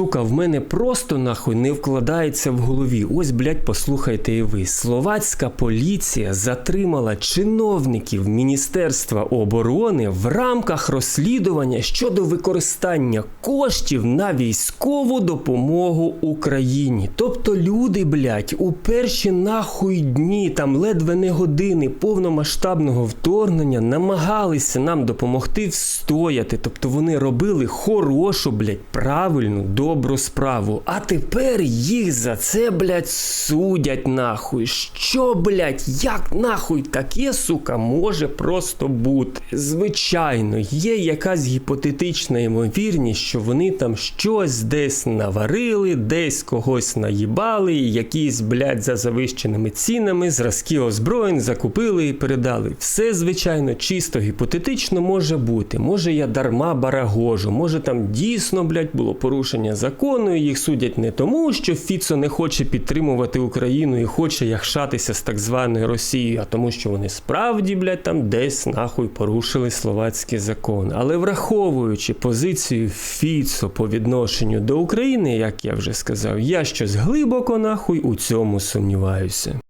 сука, в мене просто нахуй не вкладається в голові. Ось, блядь, послухайте і ви. Словацька поліція затримала чиновників Міністерства оборони в рамках розслідування щодо використання коштів на військову допомогу Україні. Тобто люди, блядь, у перші нахуй дні, там ледве не години повномасштабного вторгнення намагалися нам допомогти встояти. Тобто вони робили хорошу, блядь, правильну, добру справу. А тепер їх за це, блядь, судять нахуй. Що, блядь, як нахуй таке, сука, може просто бути? Звичайно, є якась гіпотетична ймовірність, що вони там щось десь наварили, десь когось наїбали, якісь, блядь, за завищеними цінами зразки озброєнь закупили і передали. Все, звичайно, чисто гіпотетично може бути. Може, я дарма барагожу, може там дійсно, блядь, було порушення закону, і їх судять не тому, що Фіцо не хоче підтримувати Україну і хоче яхшатися з так званою Росією, а тому, що вони справді, блядь, там десь нахуй порушили словацький закон. Але враховуючи позицію Фіцо по відношенню до України, як я вже сказав, я щось глибоко нахуй у цьому сумніваюся.